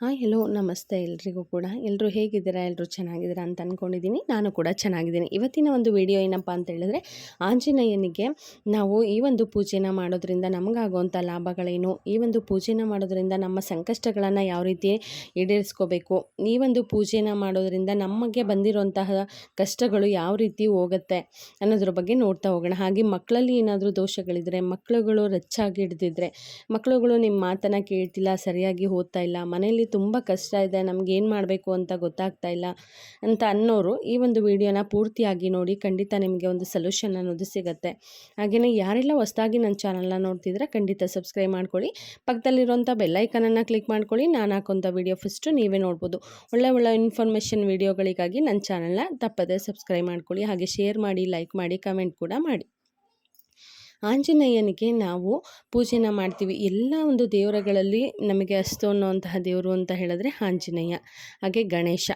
Hi hello ನಮಸ್ತೆ ಎಲ್ರಿಗೂ ಕೂಡ. ಎಲ್ಲರೂ ಹೇಗಿದ್ದೀರಾ? ಎಲ್ಲರೂ ಚೆನ್ನಾಗಿದ್ದೀರಾ ಅಂತ ಅಂದ್ಕೊಂಡಿದ್ದೀನಿ ನಾನು ಕೂಡ ಚೆನ್ನಾಗಿದ್ದೀನಿ. ಇವತ್ತಿನ ಒಂದು ವಿಡಿಯೋ ಏನಪ್ಪ ಅಂತ ಹೇಳಿದ್ರೆ, ಆಂಜನೇಯನಿಗೆ ನಾವು ಈ ಒಂದು ಪೂಜೆನ ಮಾಡೋದ್ರಿಂದ ನಮಗಾಗುವಂಥ ಲಾಭಗಳೇನು? ಈ ಒಂದು ಪೂಜೆನ ಮಾಡೋದ್ರಿಂದ ನಮ್ಮ ಸಂಕಷ್ಟಗಳನ್ನು ಯಾವ ರೀತಿ ಈಡೇರಿಸ್ಕೋಬೇಕು? ಈ ಒಂದು ಪೂಜೆನ ಮಾಡೋದ್ರಿಂದ ನಮಗೆ ಬಂದಿರುವಂತಹ ಕಷ್ಟಗಳು ಯಾವ ರೀತಿ ಹೋಗುತ್ತೆ ಅನ್ನೋದ್ರ ಬಗ್ಗೆ ನೋಡ್ತಾ ಹೋಗೋಣ. ಹಾಗೆ ಮಕ್ಕಳಲ್ಲಿ ಏನಾದರೂ ದೋಷಗಳಿದ್ರೆ, ಮಕ್ಕಳುಗಳು ರಚ್ಚಾಗಿ ಹಿಡಿದಿದ್ರೆ, ಮಕ್ಕಳುಗಳು ನಿಮ್ಮ ಮಾತನ್ನು ಕೇಳ್ತಿಲ್ಲ, ಸರಿಯಾಗಿ ಓದ್ತಾ ಇಲ್ಲ, ಮನೆಯಲ್ಲಿ ತುಂಬ ಕಷ್ಟ ಇದೆ, ನಮ್ಗೆ ಏನು ಮಾಡಬೇಕು ಅಂತ ಗೊತ್ತಾಗ್ತಾ ಇಲ್ಲ ಅಂತ ಅನ್ನೋರು ಈ ಒಂದು ವಿಡಿಯೋನ ಪೂರ್ತಿಯಾಗಿ ನೋಡಿ ಖಂಡಿತ ನಿಮಗೆ ಒಂದು ಸೊಲ್ಯೂಷನ್ ಅನ್ನೋದು ಸಿಗುತ್ತೆ. ಹಾಗೆಯೇ ಯಾರೆಲ್ಲ ಹೊಸದಾಗಿ ನನ್ನ ಚಾನಲ್ನ ನೋಡ್ತಿದ್ರೆ ಖಂಡಿತ ಸಬ್ಸ್ಕ್ರೈಬ್ ಮಾಡ್ಕೊಳ್ಳಿ. ಪಕ್ಕದಲ್ಲಿರುವಂಥ ಬೆಲ್ಲೈಕನನ್ನು ಕ್ಲಿಕ್ ಮಾಡ್ಕೊಳ್ಳಿ, ನಾನು ಹಾಕೋಂಥ ವಿಡಿಯೋ ಫಸ್ಟು ನೀವೇ ನೋಡ್ಬೋದು. ಒಳ್ಳೆ ಒಳ್ಳೆ ಇನ್ಫಾರ್ಮೇಷನ್ ವಿಡಿಯೋಗಳಿಗಾಗಿ ನನ್ನ ಚಾನಲ್ನ ತಪ್ಪದೇ ಸಬ್ಸ್ಕ್ರೈಬ್ ಮಾಡ್ಕೊಳ್ಳಿ, ಹಾಗೆ ಶೇರ್ ಮಾಡಿ ಲೈಕ್ ಮಾಡಿ ಕಮೆಂಟ್ ಕೂಡ ಮಾಡಿ. ಆಂಜನೇಯನಿಗೆ ನಾವು ಪೂಜೆನ ಮಾಡ್ತೀವಿ. ಎಲ್ಲ ಒಂದು ದೇವರುಗಳಲ್ಲಿ ನಮಗೆ ಅಸ್ತು ಅನ್ನುವಂತಹ ದೇವರು ಅಂತ ಹೇಳಿದ್ರೆ ಆಂಜನೇಯ, ಹಾಗೆ ಗಣೇಶ.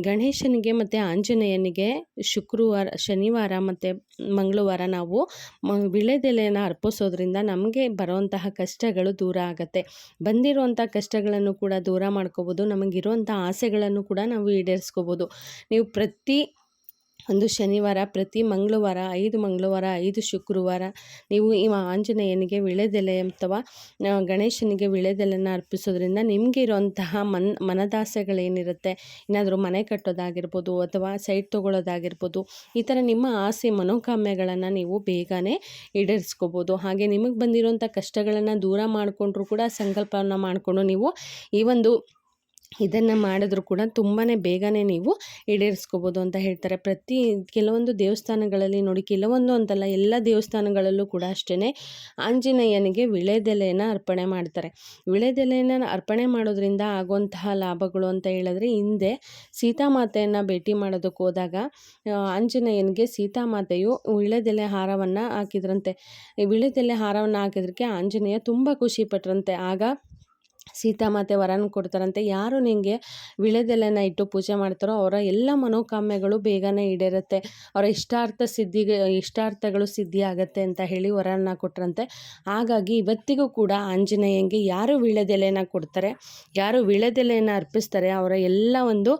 ಗಣೇಶನಿಗೆ ಮತ್ತು ಆಂಜನೇಯನಿಗೆ ಶುಕ್ರವಾರ, ಶನಿವಾರ ಮತ್ತು ಮಂಗಳವಾರ ನಾವು ಮ ವಿಳೆದೆಲೆಯನ್ನು ಅರ್ಪಿಸೋದ್ರಿಂದ ನಮಗೆ ಬರುವಂತಹ ಕಷ್ಟಗಳು ದೂರ ಆಗುತ್ತೆ. ಬಂದಿರುವಂಥ ಕಷ್ಟಗಳನ್ನು ಕೂಡ ದೂರ ಮಾಡ್ಕೋಬೋದು. ನಮಗಿರುವಂಥ ಆಸೆಗಳನ್ನು ಕೂಡ ನಾವು ಈಡೇರಿಸ್ಕೋಬೋದು. ನೀವು ಪ್ರತಿ ಒಂದು ಶನಿವಾರ, ಪ್ರತಿ ಮಂಗಳವಾರ, ಐದು ಮಂಗಳವಾರ, ಐದು ಶುಕ್ರವಾರ ನೀವು ಈ ಆಂಜನೇಯನಿಗೆ ವಿಳೆದೆಲೆ ಅಥವಾ ಗಣೇಶನಿಗೆ ವಿಳೆದೆಲೆನ ಅರ್ಪಿಸೋದ್ರಿಂದ ನಿಮಗೆ ಇರುವಂತಹ ಮನ್, ಮನದಾಸೆಗಳೇನಿರುತ್ತೆ? ಏನಾದರೂ ಮನೆ ಕಟ್ಟೋದಾಗಿರ್ಬೋದು ಅಥವಾ ಸೈಟ್ ತೊಗೊಳ್ಳೋದಾಗಿರ್ಬೋದು, ಈ ಥರ ನಿಮ್ಮ ಆಸೆ ಮನೋಕಾಮ್ಯಗಳನ್ನು ನೀವು ಬೇಗನೆ ಈಡೇರಿಸ್ಕೋಬೋದು. ಹಾಗೆ ನಿಮಗೆ ಬಂದಿರುವಂಥ ಕಷ್ಟಗಳನ್ನು ದೂರ ಮಾಡಿಕೊಂಡ್ರೂ ಕೂಡ ಸಂಕಲ್ಪವನ್ನು ಮಾಡಿಕೊಂಡು ನೀವು ಈ ಒಂದು ಇದನ್ನು ಮಾಡಿದ್ರು ಕೂಡ ತುಂಬಾ ಬೇಗನೆ ನೀವು ಈಡೇರಿಸ್ಕೋಬೋದು ಅಂತ ಹೇಳ್ತಾರೆ. ಪ್ರತಿ ಕೆಲವೊಂದು ದೇವಸ್ಥಾನಗಳಲ್ಲಿ ನೋಡಿ, ಕೆಲವೊಂದು ಅಂತಲ್ಲ, ಎಲ್ಲ ದೇವಸ್ಥಾನಗಳಲ್ಲೂ ಕೂಡ ಅಷ್ಟೇ ಆಂಜನೇಯನಿಗೆ ವಿಳೆದೆಲೆಯನ್ನು ಅರ್ಪಣೆ ಮಾಡ್ತಾರೆ. ವಿಳೆದೆಲೆಯನ್ನು ಅರ್ಪಣೆ ಮಾಡೋದ್ರಿಂದ ಆಗುವಂತಹ ಲಾಭಗಳು ಅಂತ ಹೇಳಿದ್ರೆ, ಹಿಂದೆ ಸೀತಾಮಾತೆಯನ್ನು ಭೇಟಿ ಮಾಡೋದಕ್ಕೆ ಹೋದಾಗ ಆಂಜನೇಯನಿಗೆ ಸೀತಾಮಾತೆಯು ವಿಳೆದೆಲೆ ಹಾರವನ್ನು ಹಾಕಿದ್ರಂತೆ. ವಿಳೆದೆಲೆ ಹಾರವನ್ನು ಹಾಕಿದ್ರಕ್ಕೆ ಆಂಜನೇಯ ತುಂಬ ಖುಷಿಪಟ್ರಂತೆ ಆಗ ಸೀತಾಮಾತೆ ವರನ ಕೊಡ್ತಾರಂತೆ. ಯಾರು ನಿಮಗೆ ವಿಳೆದೆಲೆನ ಇಟ್ಟು ಪೂಜೆ ಮಾಡ್ತಾರೋ ಅವರ ಎಲ್ಲ ಮನೋಕಾಮ್ಯಗಳು ಬೇಗನೆ ಈಡೇರುತ್ತೆ. ಅವರ ಇಷ್ಟಾರ್ಥ ಸಿದ್ಧಿಗೆ, ಇಷ್ಟಾರ್ಥಗಳು ಸಿದ್ಧಿ ಆಗತ್ತೆ ಅಂತ ಹೇಳಿ ವರನ ಕೊಟ್ರಂತೆ. ಹಾಗಾಗಿ ಇವತ್ತಿಗೂ ಕೂಡ ಆಂಜನೇಯಂಗೆ ಯಾರು ವಿಳೆದೆಲೆನ ಕೊಡ್ತಾರೆ, ಯಾರು ವಿಳೆದೆಲೆಯನ್ನ ಅರ್ಪಿಸ್ತಾರೆ, ಅವರ ಎಲ್ಲ ಒಂದು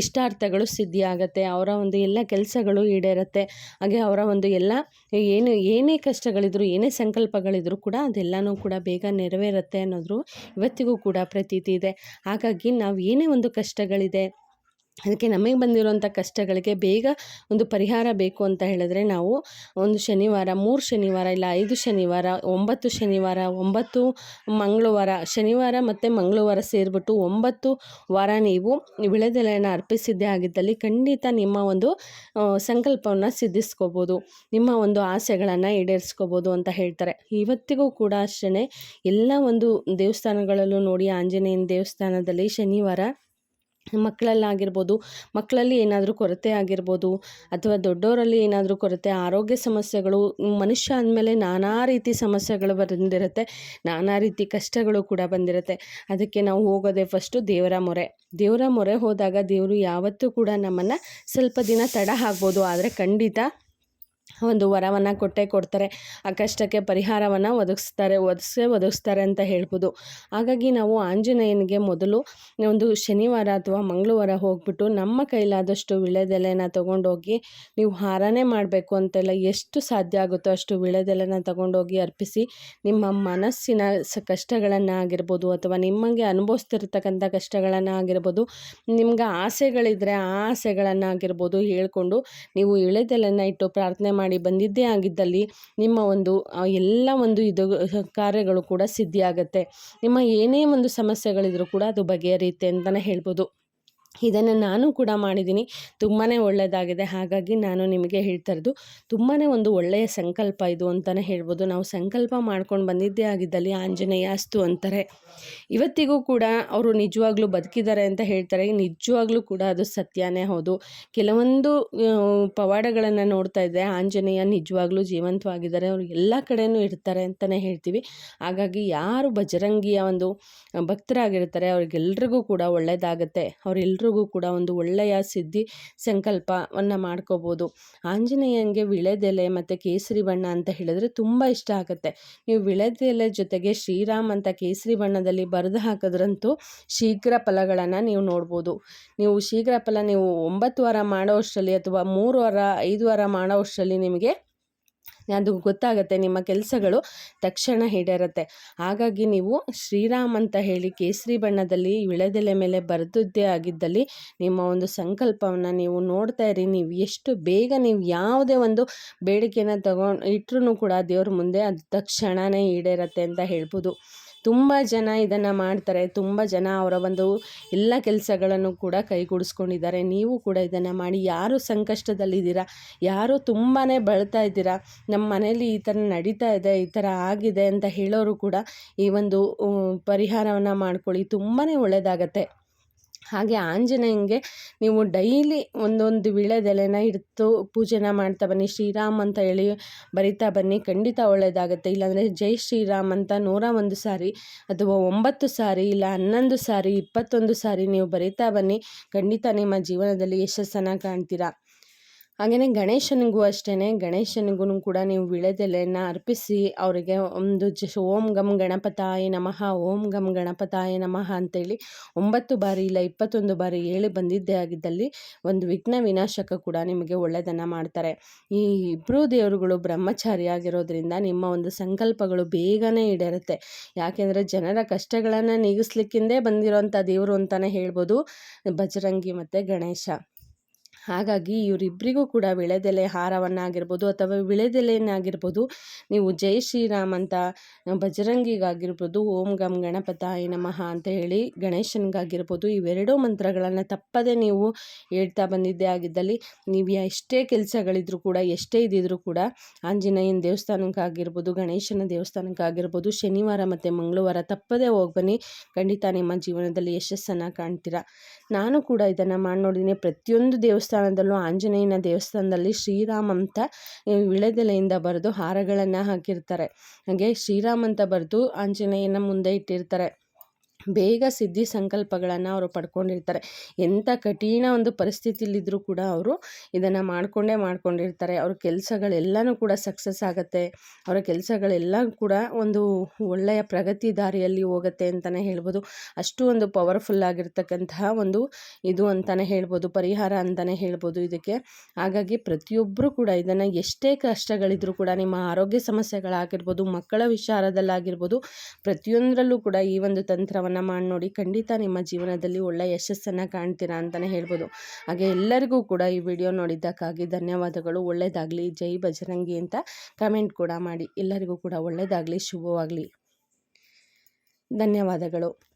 ಇಷ್ಟಾರ್ಥಗಳು ಸಿದ್ಧಿ ಆಗತ್ತೆ ಅವರ ಒಂದು ಎಲ್ಲ ಕೆಲಸಗಳು ಈಡೇರುತ್ತೆ. ಹಾಗೆ ಅವರ ಒಂದು ಎಲ್ಲ ಏನು, ಏನೇ ಕಷ್ಟಗಳಿದ್ರು, ಏನೇ ಸಂಕಲ್ಪಗಳಿದ್ರು ಕೂಡ ಅದೆಲ್ಲನೂ ಕೂಡ ಬೇಗ ನೆರವೇರುತ್ತೆ ಅನ್ನೋದ್ರು ಇವತ್ತಿಗೂ ಕೂಡ ಪ್ರತೀತಿ ಇದೆ. ಹಾಗಾಗಿ ನಾವು ಏನೇ ಒಂದು ಕಷ್ಟಗಳಿದೆ ಅದಕ್ಕೆ ನಮಗೆ ಬಂದಿರುವಂಥ ಕಷ್ಟಗಳಿಗೆ ಬೇಗ ಒಂದು ಪರಿಹಾರ ಬೇಕು ಅಂತ ಹೇಳಿದ್ರೆ ನಾವು ಒಂದು ಶನಿವಾರ, ಮೂರು ಶನಿವಾರ ಇಲ್ಲ ಐದು ಶನಿವಾರ, ಒಂಬತ್ತು ಶನಿವಾರ, ಒಂಬತ್ತು ಮಂಗಳವಾರ, ಶನಿವಾರ ಮತ್ತು ಮಂಗಳವಾರ ಸೇರಿಬಿಟ್ಟು ಒಂಬತ್ತು ವಾರ ನೀವು ವಿಳೆದೆಲೆಯನ್ನು ಅರ್ಪಿಸಿದ್ದೇ ಆಗಿದ್ದಲ್ಲಿ ಖಂಡಿತ ನಿಮ್ಮ ಒಂದು ಸಂಕಲ್ಪವನ್ನು ಸಿದ್ಧಿಸ್ಕೋಬೋದು. ನಿಮ್ಮ ಒಂದು ಆಸೆಗಳನ್ನು ಈಡೇರಿಸ್ಕೋಬೋದು ಅಂತ ಹೇಳ್ತಾರೆ. ಇವತ್ತಿಗೂ ಕೂಡ ಅಷ್ಟೇ ಎಲ್ಲ ಒಂದು ದೇವಸ್ಥಾನಗಳಲ್ಲೂ ನೋಡಿ, ಆಂಜನೇಯನ ದೇವಸ್ಥಾನದಲ್ಲಿ ಶನಿವಾರ ಮಕ್ಕಳಲ್ಲಾಗಿರ್ಬೋದು, ಮಕ್ಕಳಲ್ಲಿ ಏನಾದರೂ ಕೊರತೆ ಆಗಿರ್ಬೋದು ಅಥವಾ ದೊಡ್ಡವರಲ್ಲಿ ಏನಾದರೂ ಕೊರತೆ, ಆರೋಗ್ಯ ಸಮಸ್ಯೆಗಳು, ಮನುಷ್ಯ ಅಂದಮೇಲೆ ನಾನಾ ರೀತಿ ಸಮಸ್ಯೆಗಳು ಬಂದಿರುತ್ತೆ, ನಾನಾ ರೀತಿ ಕಷ್ಟಗಳು ಕೂಡ ಬಂದಿರುತ್ತೆ. ಅದಕ್ಕೆ ನಾವು ಹೋಗೋದೇ ಫಸ್ಟು ದೇವರ ಮೊರೆ. ದೇವರ ಮೊರೆ ಹೋದಾಗ ದೇವರು ಯಾವತ್ತೂ ಕೂಡ ನಮ್ಮನ್ನು ಸ್ವಲ್ಪ ದಿನ ತಡ ಆಗ್ಬೋದು ಆದರೆ ಖಂಡಿತ ಒಂದು ವರವನ್ನು ಕೊಟ್ಟೇ ಕೊಡ್ತಾರೆ, ಆ ಕಷ್ಟಕ್ಕೆ ಪರಿಹಾರವನ್ನು ಒದಗಿಸ್ತಾರೆ, ಒದಗಿಸೇ ಒದಗಿಸ್ತಾರೆ ಅಂತ ಹೇಳ್ಬೋದು. ಹಾಗಾಗಿ ನಾವು ಆಂಜನೇಯನಿಗೆ ಮೊದಲು ಒಂದು ಶನಿವಾರ ಅಥವಾ ಮಂಗಳವಾರ ಹೋಗ್ಬಿಟ್ಟು ನಮ್ಮ ಕೈಲಾದಷ್ಟು ವಿಳೆದೆಲೆನ ತೊಗೊಂಡೋಗಿ ನೀವು ಹಾರನೇ ಮಾಡಬೇಕು ಅಂತೆಲ್ಲ ಎಷ್ಟು ಸಾಧ್ಯ ಆಗುತ್ತೋ ಅಷ್ಟು ವಿಳೆದೆಲೆನ ತೊಗೊಂಡೋಗಿ ಅರ್ಪಿಸಿ ನಿಮ್ಮ ಮನಸ್ಸಿನ ಸ ಕಷ್ಟಗಳನ್ನು ಆಗಿರ್ಬೋದು ಅಥವಾ ನಿಮಗೆ ಅನುಭವಿಸ್ತಿರ್ತಕ್ಕಂಥ ಕಷ್ಟಗಳನ್ನು ಆಗಿರ್ಬೋದು, ನಿಮ್ಗೆ ಆಸೆಗಳಿದ್ದರೆ ಆ ಆಸೆಗಳನ್ನು ಆಗಿರ್ಬೋದು ಹೇಳ್ಕೊಂಡು ನೀವು ಇಳೆದೆಲೆನ ಇಟ್ಟು ಪ್ರಾರ್ಥನೆ ಮಾಡಿ ಬಂದಿದ್ದೇ ಆಗಿದ್ದಲ್ಲಿ ನಿಮ್ಮ ಒಂದು ಎಲ್ಲ ಒಂದು ಇದು, ಕಾರ್ಯಗಳು ಕೂಡ ಸಿದ್ಧಿಯಾಗತ್ತೆ. ನಿಮ್ಮ ಏನೇ ಒಂದು ಸಮಸ್ಯೆಗಳಿದ್ರೂ ಕೂಡ ಅದು ಬಗೆಹರಿಯುತ್ತೆ ಅಂತಲೇ ಹೇಳ್ಬೋದು. ಇದನ್ನು ನಾನು ಕೂಡ ಮಾಡಿದ್ದೀನಿ. ತುಂಬಾ ಒಳ್ಳೆಯದಾಗಿದೆ ಹಾಗಾಗಿ ನಾನು ನಿಮಗೆ ಹೇಳ್ತಾ ಇರೋದು ತುಂಬಾ ಒಂದು ಒಳ್ಳೆಯ ಸಂಕಲ್ಪ ಇದು ಅಂತಲೇ ಹೇಳ್ಬೋದು. ನಾವು ಸಂಕಲ್ಪ ಮಾಡ್ಕೊಂಡು ಬಂದಿದ್ದೇ ಆಗಿದ್ದಲ್ಲಿ ಆಂಜನೇಯ ಅಸ್ತು ಅಂತಾರೆ. ಇವತ್ತಿಗೂ ಕೂಡ ಅವರು ನಿಜವಾಗ್ಲೂ ಬದುಕಿದ್ದಾರೆ ಅಂತ ಹೇಳ್ತಾರೆ. ನಿಜವಾಗ್ಲೂ ಕೂಡ ಅದು ಸತ್ಯನೇ ಹೌದು. ಕೆಲವೊಂದು ಪವಾಡಗಳನ್ನು ನೋಡ್ತಾ ಇದ್ದೆ ಆಂಜನೇಯ ನಿಜವಾಗ್ಲೂ ಜೀವಂತವಾಗಿದ್ದಾರೆ. ಅವರು ಎಲ್ಲ ಕಡೆಯೂ ಇರ್ತಾರೆ ಅಂತಲೇ ಹೇಳ್ತೀವಿ. ಹಾಗಾಗಿ ಯಾರು ಬಜರಂಗಿಯ ಒಂದು ಭಕ್ತರಾಗಿರ್ತಾರೆ, ಅವ್ರಿಗೆಲ್ರಿಗೂ ಕೂಡ ಒಳ್ಳೆಯದಾಗತ್ತೆ ಅವರೆಲ್ಲರೂ ಎಲ್ಲರಿಗೂ ಕೂಡ ಒಂದು ಒಳ್ಳೆಯ ಸಿದ್ಧಿ ಸಂಕಲ್ಪವನ್ನು ಮಾಡ್ಕೋಬೋದು. ಆಂಜನೇಯನಿಗೆ ವಿಳೆದೆಲೆ ಮತ್ತು ಕೇಸರಿ ಬಣ್ಣ ಅಂತ ಹೇಳಿದ್ರೆ ತುಂಬ ಇಷ್ಟ ಆಗುತ್ತೆ. ನೀವು ವಿಳೆದೆಲೆ ಜೊತೆಗೆ ಶ್ರೀರಾಮ್ ಅಂತ ಕೇಸರಿ ಬಣ್ಣದಲ್ಲಿ ಬರೆದು ಹಾಕಿದ್ರಂತೂ ಶೀಘ್ರ ಫಲಗಳನ್ನು ನೀವು ನೋಡ್ಬೋದು. ನೀವು ಶೀಘ್ರ ಫಲ ನೀವು ಒಂಬತ್ತು ವಾರ ಮಾಡೋವಷ್ಟರಲ್ಲಿ ಅಥವಾ ಮೂರು ವಾರ, ಐದು ವಾರ ಮಾಡೋವಷ್ಟರಲ್ಲಿ ನಿಮಗೆ ಅದು ಗೊತ್ತಾಗುತ್ತೆ, ನಿಮ್ಮ ಕೆಲಸಗಳು ತಕ್ಷಣ ಈಡೇರುತ್ತೆ. ಹಾಗಾಗಿ ನೀವು ಶ್ರೀರಾಮ್ ಅಂತ ಹೇಳಿ ಕೇಸರಿ ಬಣ್ಣದಲ್ಲಿ ವಿಳೆದೆಲೆ ಮೇಲೆ ಬರೆದದ್ದೇ ಆಗಿದ್ದಲ್ಲಿ ನಿಮ್ಮ ಒಂದು ಸಂಕಲ್ಪವನ್ನು ನೀವು ನೋಡ್ತಾ ಇರಿ. ನೀವು ಎಷ್ಟು ಬೇಗ ನೀವು ಯಾವುದೇ ಒಂದು ಬೇಡಿಕೆನ ತಗೊಂಡು ಇಟ್ಟರು ಕೂಡ ದೇವ್ರ ಮುಂದೆ ಅದು ತಕ್ಷಣವೇ ಈಡೇರತ್ತೆ ಅಂತ ಹೇಳ್ಬೋದು. ತುಂಬ ಜನ ಇದನ್ನು ಮಾಡ್ತಾರೆ. ತುಂಬ ಜನ ಅವರ ಒಂದು ಎಲ್ಲ ಕೆಲಸಗಳನ್ನು ಕೂಡ ಕೈಗೂಡಿಸ್ಕೊಂಡಿದ್ದಾರೆ. ನೀವು ಕೂಡ ಇದನ್ನು ಮಾಡಿ. ಯಾರು ಸಂಕಷ್ಟದಲ್ಲಿದ್ದೀರಾ? ಯಾರು ತುಂಬಾ ಬಳ್ತಾ ಇದ್ದೀರಾ? ನಮ್ಮ ಮನೇಲಿ ಈ ಥರ ನಡೀತಾ ಇದೆ, ಈ ಥರ ಆಗಿದೆ ಅಂತ ಹೇಳೋರು ಕೂಡ ಈ ಒಂದು ಪರಿಹಾರವನ್ನು ಮಾಡ್ಕೊಳ್ಳಿ. ತುಂಬಾ ಒಳ್ಳೆಯದಾಗತ್ತೆ ಹಾಗೆ ಆಂಜನೇಯಂಗೆ ನೀವು ಡೈಲಿ ಒಂದೊಂದು ವೀಳ್ಯದೆಲೆನ ಇಡ್ತು ಪೂಜೆನ ಮಾಡ್ತಾ ಬನ್ನಿ, ಶ್ರೀರಾಮ್ ಅಂತ ಹೇಳಿ ಬರಿತಾ ಬನ್ನಿ. ಖಂಡಿತ ಒಳ್ಳೆಯದಾಗುತ್ತೆ ಇಲ್ಲಾಂದರೆ ಜೈ ಶ್ರೀರಾಮ್ ಅಂತ ನೂರ ಒಂದು ಸಾರಿ ಅಥವಾ ಒಂಬತ್ತು ಸಾರಿ ಇಲ್ಲ ಹನ್ನೊಂದು ಸಾರಿ, ಇಪ್ಪತ್ತೊಂದು ಸಾರಿ ನೀವು ಬರಿತಾ ಬನ್ನಿ. ಖಂಡಿತ ನಿಮ್ಮ ಜೀವನದಲ್ಲಿ ಯಶಸ್ಸನ್ನು ಕಾಣ್ತೀರಾ. ಹಾಗೆಯೇ ಗಣೇಶನಿಗೂ ಅಷ್ಟೇ ಗಣೇಶನಿಗೂ ಕೂಡ ನೀವು ವಿಳೆದೆಲೆಯನ್ನು ಅರ್ಪಿಸಿ ಅವರಿಗೆ ಒಂದು ಜ ಓಂ ಗಮ್ ಗಣಪತಾಯ ನಮಃ, ಓಂ ಗಮ್ ಗಣಪತಾಯ ನಮಃ ಅಂತೇಳಿ ಒಂಬತ್ತು ಬಾರಿ ಇಲ್ಲ ಇಪ್ಪತ್ತೊಂದು ಬಾರಿ ಹೇಳಿ ಬಂದಿದ್ದೇ ಆಗಿದ್ದಲ್ಲಿ ಒಂದು ವಿಘ್ನ ವಿನಾಶಕ ಕೂಡ ನಿಮಗೆ ಒಳ್ಳೆಯದನ್ನು ಮಾಡ್ತಾರೆ. ಈ ಇಬ್ಬರೂ ದೇವರುಗಳು ಬ್ರಹ್ಮಚಾರಿ ಆಗಿರೋದ್ರಿಂದ ನಿಮ್ಮ ಒಂದು ಸಂಕಲ್ಪಗಳು ಬೇಗನೆ ಈಡೇರುತ್ತೆ. ಯಾಕೆಂದರೆ ಜನರ ಕಷ್ಟಗಳನ್ನು ನೀಗಿಸ್ಲಿಕ್ಕಿಂದೇ ಬಂದಿರೋಂಥ ದೇವರು ಅಂತಲೇ ಹೇಳ್ಬೋದು. ಬಜರಂಗಿ ಮತ್ತು ಗಣೇಶ. ಹಾಗಾಗಿ ಇವರಿಬ್ಬರಿಗೂ ಕೂಡ ವಿಳೆದೆಲೆ ಹಾರವನ್ನಾಗಿರ್ಬೋದು ಅಥವಾ ವಿಳೆದೆಲೆಯನ್ನಾಗಿರ್ಬೋದು ನೀವು ಜೈ ಶ್ರೀರಾಮ್ ಅಂತ ಬಜರಂಗಿಗಾಗಿರ್ಬೋದು ಓಂ ಗಮ್ ಗಣಪತಾಯ ನಮಃ ಅಂತ ಹೇಳಿ ಗಣೇಶನಿಗಾಗಿರ್ಬೋದು, ಇವೆರಡೂ ಮಂತ್ರಗಳನ್ನು ತಪ್ಪದೇ ನೀವು ಹೇಳ್ತಾ ಬಂದಿದ್ದೇ ಆಗಿದ್ದಲ್ಲಿ ನೀವು ಎಷ್ಟೇ ಕೆಲಸಗಳಿದ್ರು ಕೂಡ, ಎಷ್ಟೇ ಇದ್ದಿದ್ರೂ ಕೂಡ ಆಂಜನೇಯನ ದೇವಸ್ಥಾನಕ್ಕಾಗಿರ್ಬೋದು, ಗಣೇಶನ ದೇವಸ್ಥಾನಕ್ಕಾಗಿರ್ಬೋದು, ಶನಿವಾರ ಮತ್ತು ಮಂಗಳವಾರ ತಪ್ಪದೇ ಹೋಗಿ ಬನ್ನಿ. ಖಂಡಿತ ನಿಮ್ಮ ಜೀವನದಲ್ಲಿ ಯಶಸ್ಸನ್ನು ಕಾಣ್ತೀರಾ. ನಾನು ಕೂಡ ಇದನ್ನು ಮಾಡಿ ನೋಡಿದ್ದೀನಿ ಪ್ರತಿಯೊಂದು ದೇವಸ್ಥಾನ ದೇವಸ್ಥಾನದಲ್ಲೂ ಆಂಜನೇಯನ ದೇವಸ್ಥಾನದಲ್ಲಿ ಶ್ರೀರಾಮ್ ಅಂತ ವಿಳೆದೆಲೆಯಿಂದ ಬರೆದು ಹಾರಗಳನ್ನು ಹಾಕಿರ್ತಾರೆ. ಹಾಗೆ ಶ್ರೀರಾಮ್ ಅಂತ ಬರೆದು ಆಂಜನೇಯನ ಮುಂದೆ ಇಟ್ಟಿರ್ತಾರೆ. ಬೇಗ ಸಿದ್ಧಿ ಸಂಕಲ್ಪಗಳನ್ನು ಅವರು ಪಡ್ಕೊಂಡಿರ್ತಾರೆ. ಎಂಥ ಕಠಿಣ ಒಂದು ಪರಿಸ್ಥಿತಿಯಲ್ಲಿದ್ದರೂ ಕೂಡ ಅವರು ಇದನ್ನು ಮಾಡಿಕೊಂಡೇ ಮಾಡ್ಕೊಂಡಿರ್ತಾರೆ. ಅವ್ರ ಕೆಲಸಗಳೆಲ್ಲನೂ ಕೂಡ ಸಕ್ಸಸ್ ಆಗುತ್ತೆ. ಅವರ ಕೆಲಸಗಳೆಲ್ಲ ಕೂಡ ಒಂದು ಒಳ್ಳೆಯ ಪ್ರಗತಿ ದಾರಿಯಲ್ಲಿ ಹೋಗುತ್ತೆ ಅಂತಲೇ ಹೇಳ್ಬೋದು. ಅಷ್ಟು ಒಂದು ಪವರ್ಫುಲ್ ಆಗಿರ್ತಕ್ಕಂತಹ ಒಂದು ಇದು ಅಂತಲೇ ಹೇಳ್ಬೋದು. ಪರಿಹಾರ ಅಂತಲೇ ಹೇಳ್ಬೋದು ಇದಕ್ಕೆ. ಹಾಗಾಗಿ ಪ್ರತಿಯೊಬ್ಬರು ಕೂಡ ಇದನ್ನು ಎಷ್ಟೇ ಕಷ್ಟಗಳಿದ್ರೂ ಕೂಡ, ನಿಮ್ಮ ಆರೋಗ್ಯ ಸಮಸ್ಯೆಗಳಾಗಿರ್ಬೋದು, ಮಕ್ಕಳ ವಿಚಾರದಲ್ಲಾಗಿರ್ಬೋದು, ಪ್ರತಿಯೊಂದರಲ್ಲೂ ಕೂಡ ಈ ಒಂದು ತಂತ್ರವನ್ನು ಮಾಡಿ ನೋಡಿ ಖಂಡಿತ ನಿಮ್ಮ ಜೀವನದಲ್ಲಿ ಒಳ್ಳೆಯ ಯಶಸ್ಸನ್ನು ಕಾಣ್ತೀರಾ ಅಂತಲೇ ಹೇಳ್ಬೋದು. ಹಾಗೆ ಎಲ್ಲರಿಗೂ ಕೂಡ ಈ ವಿಡಿಯೋ ನೋಡಿದ್ದಕ್ಕಾಗಿ ಧನ್ಯವಾದಗಳು. ಒಳ್ಳೆಯದಾಗಲಿ ಜೈ ಬಜರಂಗಿ ಅಂತ ಕಮೆಂಟ್ ಕೂಡ ಮಾಡಿ. ಎಲ್ಲರಿಗೂ ಕೂಡ ಒಳ್ಳೆಯದಾಗಲಿ ಶುಭವಾಗಲಿ. ಧನ್ಯವಾದಗಳು.